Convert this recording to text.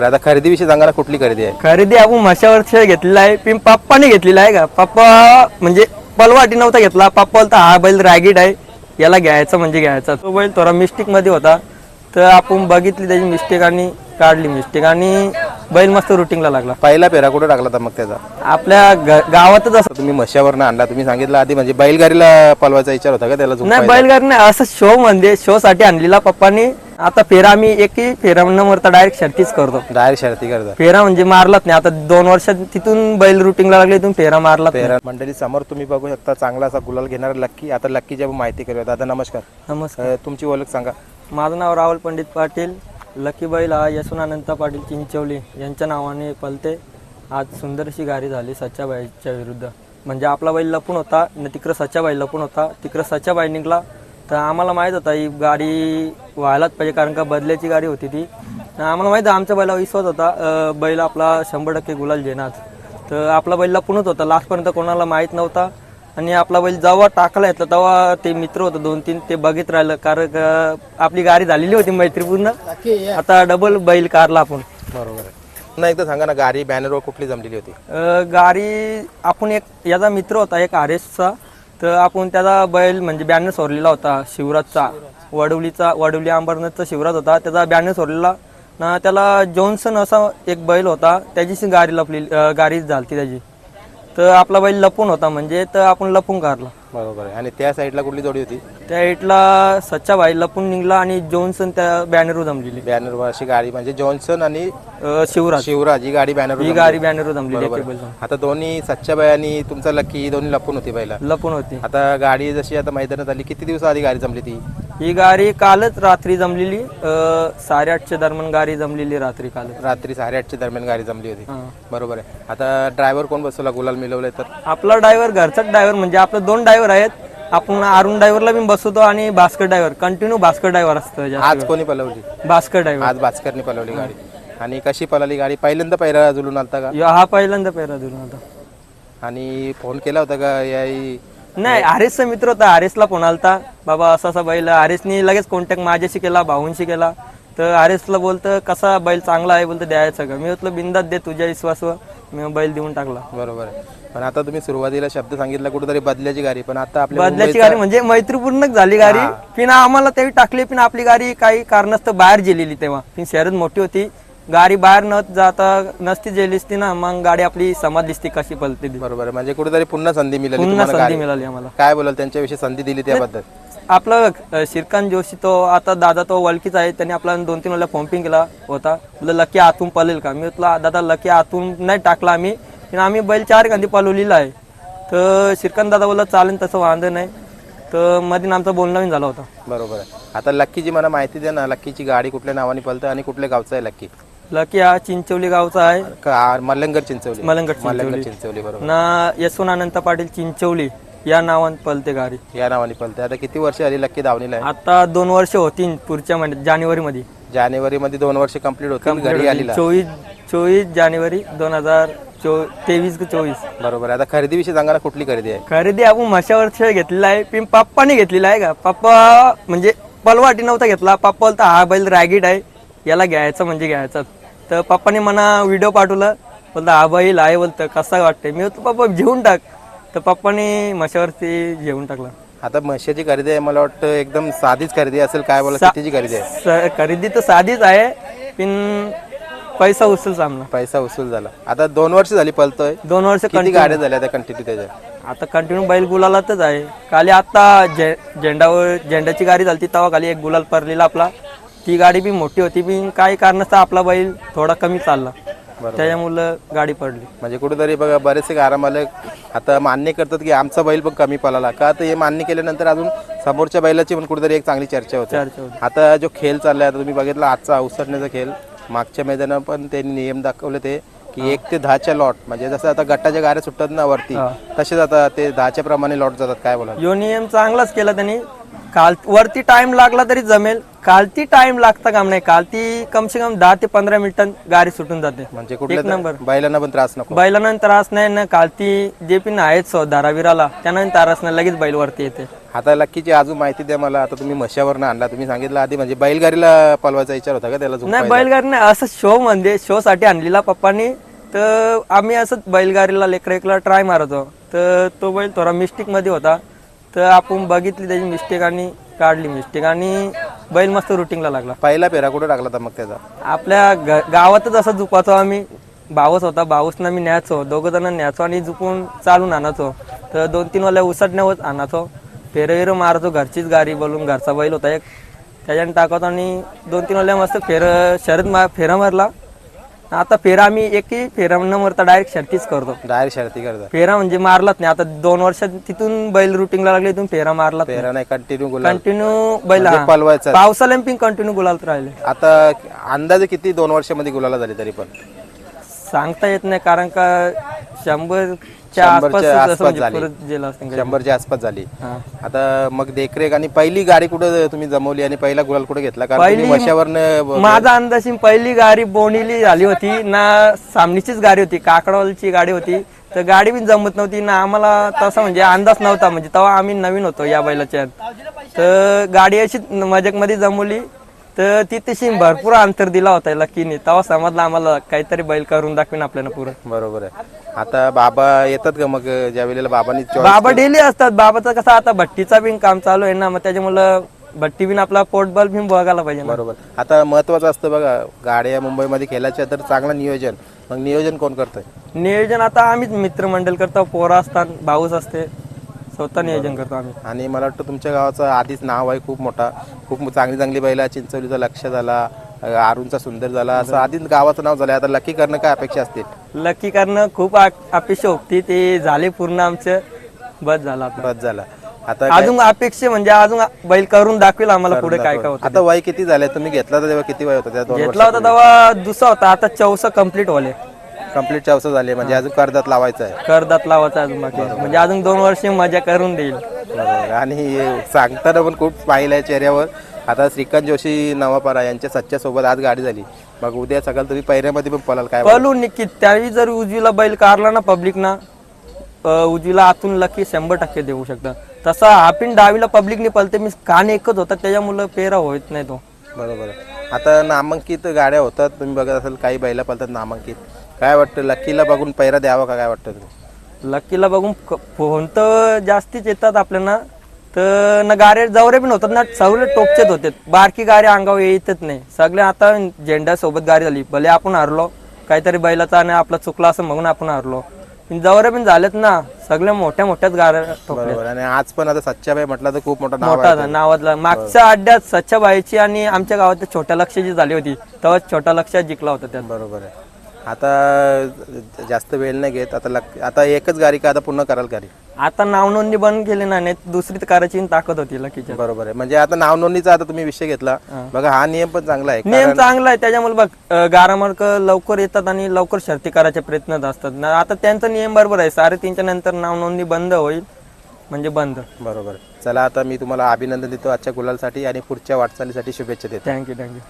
तर आता खरेदीविषयी सांगा ना कुठली खरेदी आहे? खरेदी आपण म्हशावर घेतलेला आहे पण पप्पाने घेतलेला आहे का? पप्पा म्हणजे पलवाटी नव्हता घेतला पप्पा बोलता हा बैल रॅगिड आहे याला घ्यायचा म्हणजे घ्यायचा. तो बैल थोडा मिस्टेकमध्ये होता तर आपण बघितली त्याची मिस्टेक आणि काढली मिस्टेक आणि बैल मस्त रुटिंगला लागला. पहिला पेरा कुठे टाकला होता मग त्याचा? आपल्या ग- गावातच असं. तुम्ही म्हशावरनं आणला तुम्ही सांगितलं आधी म्हणजे बैलगाडीला पलवायचा विचार होता का त्याला नाही? बैलगाडी नाही असं शो म्हणजे शो साठी आणलेला पप्पानी. आता फेरा आम्ही एकही फेरा न मरता डायरेक्ट शर्तीच करतो. डायरेक्ट शर्ती करता. फेरा म्हणजे मारलाच नाही. आता दोन वर्षात तिथून बैल रुटिंगला लागले तिथून फेरा मारलाच नाही. पेरा मंडळी समोर तुम्ही बघू शकता चांगला असा गुलाल घेणारा लक्की. आता लक्कीची आपण माहिती करूया. दादा नमस्कार. नमस्कार. अं, तुमची ओळख सांगा. माझं नाव राहुल पंडित पाटील लकी बैल हा यशवंत पाटील चिंचवली यांच्या नावाने पलते. आज सुंदर अशी गाडी झाली सच्चाबाईच्या विरुद्ध. म्हणजे आपला बैल लपून होता न तिकडं सच्चाबाई लपून होता. तिकडं सच्चाबाई निघला तर आम्हाला माहीत होता ही गाडी व्हायलाच पाहिजे कारण का बदल्याची गाडी होती ती. तर आम्हाला माहीत आहे आमच्या बैला विश्वास होता बैल आपला शंभर टक्के गुलाल घेणार. तर आपला बैल लपूनच होता लास्टपर्यंत कोणाला माहीत नव्हता. आणि आपला बैल जेव्हा टाकला येतला तेव्हा ते मित्र होते दोन तीन ते बघित राहिलं कारण का आपली गाडी झालेली होती मैत्रीपूर्ण. आता डबल बैल कारला आपण. बरोबर पुन्हा एकदा सांगा ना गाडी बॅनरवर कुठली जमलेली होती? गाडी आपण एक याचा मित्र होता एक आरेसचा तर आपण त्याचा बैल म्हणजे बॅनर सोडलेला होता शिवराजचा. वडवलीचा वडवली अंबरनाथचा शिवराज होता. त्याचा बॅनर सोडलेला ना त्याला जॉन्सन असा एक बैल होता. त्याचीशी गाडी लपली गाडी झालती त्याची. तर आपला बैल लपून होता म्हणजे तर आपण लपून काढला. बरोबर आहे. आणि त्या साईडला कुठली जोडी होती? त्या इटला सच्चा भाई लपून निघला आणि जॉन्सन त्या बॅनरवर जमलेली बॅनरवर अशी गाडी म्हणजे जॉन्सन आणि अं, शिवराज. शिवराज ही गाडी बॅनरवर ही. गाडी बॅनरवर जमलेली बरोबर. आता दोन्ही सच्चाबाई आणि तुमचा लक्की ही दोन्ही लपून होती पहिला. लपून होती. आता गाडी जशी आता मैदानात आली किती दिवस आधी गाडी जमली ती? ही गाडी कालच रात्री जमलेली अं, साडेआठच्या दरम्यान गाडी जमलेली रात्री कालच. रात्री साडेआठच्या दरम्यान गाडी जमली होती. हा. बरोबर आहे. आता ड्रायव्हर कोण बसवला? गुलाल मिळवलाय तर? आपला ड्रायव्हर घरचाच ड्रायव्हर म्हणजे आपलं दोन ड्रायव्हर आहेत. आपण अरुण ड्रायव्हरला बी बसवतो आणि Bhaskar driver continue Bhaskar driver असतं जास्त आज कोणी पलवली? भास्कर ड्रायव्हर आज भास्करने पलवली गाडी. आणि कशी पळाली गाडी? पहिल्यांदा पहिला जुलून आलता का? हा पहिल्यांदा पेरा दिला होता आणि फोन केला होता का याही? नाही आरेसचा मित्र होता आरेसला फोन आलता. बाबा असा असा बैल आरेसनी लगेच कॉन्टॅक्ट माझ्याशी केला भाऊंशी केला. तर आरेसला बोलतं कसा बैल चांगला आहे? बोलतं द्यायचं का? मी म्हटलं बिंदात दे तुझ्या विश्वासवर. मी बैल देऊन टाकला. बरोबर आहे. पण आता तुम्ही सुरुवातीला शब्द सांगितला कुठेतरी बदल्याची गाडी पण आता आपल्या बदल्याची गाडी म्हणजे मैत्रीपूर्णच झाली गाडी. पिन आम्हाला तेही टाकली पण आपली गाडी काही कारणास्तव बाहेर गेलेली तेव्हा. पिन शहरात मोठी होती. गाडी बाहेर न जाता नसती गेली असती ना मग गाडी आपली समाज दिसते कशी पलते ती. बरोबर आहे. म्हणजे कुठेतरी पुन्हा संधी मिळाली पुन्हा तुम्हाला संधी गाडी मिळाली आम्हाला. काय बोलाल त्यांच्याविषयी संधी दिली त्याबद्दल? आपलं श्रीकांत जोशी तो आता दादा तो वळखीचा आहे. त्यांनी आपला दोन तीन वेळा फॉर्मिंग केला होता. तुला लकी आतून पळेल का? मी म्हटलं दादा लकी आतून नाही टाकला आम्ही. आम्ही बैल चार गांधी पळवलेला आहे. तर श्रीकांत दादा बोलला चालेल तसं वांधं नाही. तर मध्ये आमचं बोलणं झाला होता. बरोबर आहे. आता लक्कीची मला माहिती द्या ना लक्कीची गाडी कुठल्या नावाने पळतं आणि कुठल्या गावचं आहे लक्की? लकी हा चिंचवली गावचा आहे. मलंगर चिंचवली मलंगट मलंगर चिंचवली चिंचवली बरोबर. ना यशवंत अनंत पाटील चिंचवली या नावाने पलते गाडी. या नावाने पळते. आता किती वर्ष आली लक्की धावणीला आहे? आता दोन वर्ष होती पुढच्या महिन्यात जानेवारी मध्ये जानेवारी मध्ये दोन वर्ष कंप्लीट होतील घरी आलेला. चोवीस चोवीस जानेवारी दोन हजार चो तेवीस का चोवीस. बरोबर आहे. आता खरेदीविषयी सांगा ना कुठली खरेदी आहे? खरेदी आपण म्हशावर घेतलेला आहे पण पप्पाने घेतलेला आहे का? पप्पा म्हणजे पलवाटी नव्हता घेतला. पप्पा बोलता हा बैल रॅगिड आहे याला घ्यायचं म्हणजे घ्यायचा. तर पप्पाने मला व्हिडिओ पाठवला. बोलता हा बैल आहे बोलतं कसा वाटतंय? मी बोलतो पप्पा घेऊन टाक. तर पप्पाने म्हशावरती घेऊन टाकला. आता म्हशीची खरेदी आहे मला वाटतं एकदम साधीच खरेदी असेल काय बोला सा- कितीची खरेदी आहे. स- खरेदी तर साधीच आहे पण पैसा उचल सामना पैसा वसूल झाला. आता दोन वर्ष झाली पळतोय. दोन वर्ष किती गाड्या झाल्या आता कंटिन्यू त्याच्या? आता कंटिन्यू बैल गुलालातच आहे. खाली आता झे झेंडावर झेंड्याची गाडी झाली तेव्हा खाली एक गुलाल पडलेला आपला. ती गाडी बी मोठी होती पण काही कारणास्तव आपला बैल थोडा कमी चालला. त्याच्यामुळं गाडी पडली. म्हणजे कुठेतरी बघा बरेचसे गारामालक आता मान्य करतात की आमचा बैल पण कमी पळाला. का तर हे मान्य केल्यानंतर अजून समोरच्या बैलाची पण कुठेतरी एक चांगली चर्चा होते. आता जो खेळ चाललाय आता तुम्ही बघितला आजचा अवसरण्याचा खेळ. मागच्या मैदानात पण त्यांनी नियम दाखवले ते की एक ते दहाच्या लॉट म्हणजे जसं आता गटाच्या गाड्या सुटतात ना वरती तसेच आता ते दहाच्या प्रमाणे लॉट जातात. काय बोला यो नियम चांगलाच केला त्यांनी. काल वरती टाइम लागला तरी जमेल. कालती टाइम लागता काम नाही. कालती कम से कम दहा ते पंधरा मिनिटात गाडी सुटून जाते. म्हणजे एक नंबर. बैलांना पण त्रास नको. बैलानंतर त्रास नाही ना. कालती जे पण आहेत सो धारावीराला त्यानंतर त्रास नाही. लगेच बैल वरती येते. आता लक्कीची अजून माहिती द्या मला. आता तुम्ही म्हशावरनं आणला. तुम्ही सांगितलं आधी म्हणजे बैलगाडीला पलवायचा विचार होता का त्याला नाही झुंपायला? बैलगाडी नाही. असं शो म्हणजे शो साठी आणलेला पप्पानी. तर आम्ही असंच बैलगाडीला लेकरा एकला ट्राय मारतो तर तो बैल थोडा मिस्टेकमध्ये होता. तर आपण बघितली त्याची मिस्टेक आणि काढली मिस्टेक आणि बैल मस्त रुटिंगला लागला. पहिला पेरा कुठे टाकला होता मग त्याचा? आपल्या ग- गावातच असं झुपाचो आम्ही. भाऊस होता. भाऊसना मी न्यायचो. दोघं जण न्यायचो आणि झुपून चालून आणायचो. तर दोन तीन वाल्या उसटण्यावर आणायचो. फेरं विरं मारायचो. घरचीच गाडी बोलून घरचा बैल होता एक. त्याच्याने टाकत आणि दोन तीन वाल्या मस्त फेर शरद मा फेरा मारला. आता फेरा आम्ही एकही फेरा न मरता डायरेक्ट शर्तीच करतो. डायरेक्ट शर्ती करता. फेरा म्हणजे मारलाच नाही. आता दोन वर्षात तिथून बैल रुटिंगला लागले तिथून फेरा मारला पेरा नाही कंटिन्यू गुलाल. कंटिन्यू बैल म्हणजे. पलवायचा पावसाला पण कंटिन्यू गुलालत राहिले. आता अंदाजे किती दोन वर्षामध्ये गुलाला झाली तरी पण? सांगता येत नाही कारण का शंभरच्या आसपास शंभरच्या असं आसपास म्हणजे झाली. परत गेलं असतं काही. शंभरच्या आसपास झाली हा. आता मग देखरेख आणि पहिली गाडी कुठं तुम्ही जमवली आणि पहिला गुलाल कुठे घेतला कारण तुम्ही पहिली- म्हशावरनं माझा अंदाज पहिली गाडी बोनिली झाली होती ना सामनीचीच गाडी होती काकडवालची गाडी होती तर गाडी पण जमत नव्हती ना आम्हाला तसा म्हणजे अंदाज नव्हता म्हणजे तेव्हा आम्ही नवीन होतो या बैलाच्या तर गाडी अशी मजाकमध्ये जमवली तर ती तशी भरपूर अंतर दिला होता लकीने तेव्हा समजलं आम्हाला काहीतरी बैल करून दाखवीन आपल्याला पुरं बरोबर आहे. आता बाबा येतात का मग? ज्या वेळेला बाबांनी choice बाबा डेली असतात. बाबाचं कसं आता भट्टीचा बिन काम चालू आहे ना मग त्याच्यामुळं भट्टी बिन आपला पोटबल बिन बघायला पाहिजे ना. बरोबर. आता महत्वाचं असतं बघा गाड्या मुंबईमध्ये खेळायच्या तर चांगलं नियोजन. मग नियोजन कोण करतंय? नियोजन आता आम्हीच मित्रमंडळ करतो. पोरा असतात भाऊस असते. स्वतः नियोजन करतो आम्ही. आणि मला वाटतं तुमच्या गावाचं आधीच नाव आहे खूप मोठा खूप चांगली चांगली बैला चिंचवलीचा लक्ष झाला आरूनचा सुंदर झाला. असं आधीच गावाचं नाव झालं आता लकी करणं काय अपेक्षा असतील लकी करणं खूप अपेक्षा होती ते झाले पूर्ण आमचं बस झालं बस झाला. आता अजून अपेक्षा म्हणजे अजून बैल करून दाखवेल आम्हाला पुढे काय काय होतं आता वय किती झालंय? तुम्ही घेतला तर तेव्हा किती वय होतं? घेतला होता तेव्हा दुसरा होता आता चौसा कंप्लीट होले कंप्लीट चौसा झाले म्हणजे अजून कर्जात लावायचं आहे. करदात लावायचा अजून बाकी. म्हणजे अजून दोन वर्ष मजा करून देईल. बरोबर. आणि सांगताना पण खूप पाहिलं आहे चेहऱ्यावर. आता श्रीकांत जोशी नवापारा यांच्या सच्च्या सोबत आज गाडी झाली. मग उद्या सकाळ तुम्ही पैऱ्यामध्ये पण पळाल काय पळू निश्चित त्यावेळी जर उजवीला बैल काढला ना पब्लिक ना अं, उजवीला आतून लकी शंभर टक्के देऊ शकतं. तसा आपण डावीला पब्लिकने पलते मी कान एकच होता त्याच्यामुळं पेरा होत नाही तो. बरोबर. आता नामांकित गाड्या होतात तुम्ही बघत असाल काही बैला पळतात नामांकित. काय वाटतं? लकीला बघून पैरा द्यावा का? काय वाटतं तुम्ही लकीला बघून क- फोन तर जास्तीच येतात आपल्याला. तर ना गाड्या जवरे पण होतात ना. सगळे टोपचेच होते. बारकी गाडी अंगावर येतच नाही. सगळे आता झेंडा सोबत गाडी झाली. भले आपण हरलो काहीतरी बैलाचा आणि आपला चुकला असं म्हणून आपण हरलो. पण जवरे पण झालेत ना. सगळ्या मोठ्या मोठ्याच गाड्या ठोकल्या बरोबर. आणि आज पण आता सच्चाबाई म्हटलं तर खूप मोठं नाव मोठा नावातला. मागच्या अड्ड्यात सच्चाबाईची आणि आमच्या गावात छोट्या लक्षाची झाली होती. तेव्हा छोटा लक्ष जिंकला होता त्यात. बरोबर आहे. आता जास्त वेळ नाही घेत. आता लक आता एकच गाडी का आता पुन्हा कराल गाडी? आता नाव नोंदणी बंद केली ना नाही दुसरी तर करायची ताकद होती लकीच्या. बरोबर आहे. म्हणजे आता नाव नोंदणीचा आता तुम्ही विषय घेतला. बघा हा नियम पण चांगला आहे. नियम चांगला आहे. त्याच्यामुळे बघ गारामार्क लवकर येतात आणि लवकर शर्ती करायचे प्रयत्न असतात. आता त्यांचा नियम बरोबर आहे. साडेतीनच्या नंतर नाव नोंदणी बंद होईल. म्हणजे बंद. बरोबर चला आता मी तुम्हाला अभिनंदन देतो आजच्या गुलालसाठी आणि पुढच्या वाटचालीसाठी शुभेच्छा देतो. Thank you thank you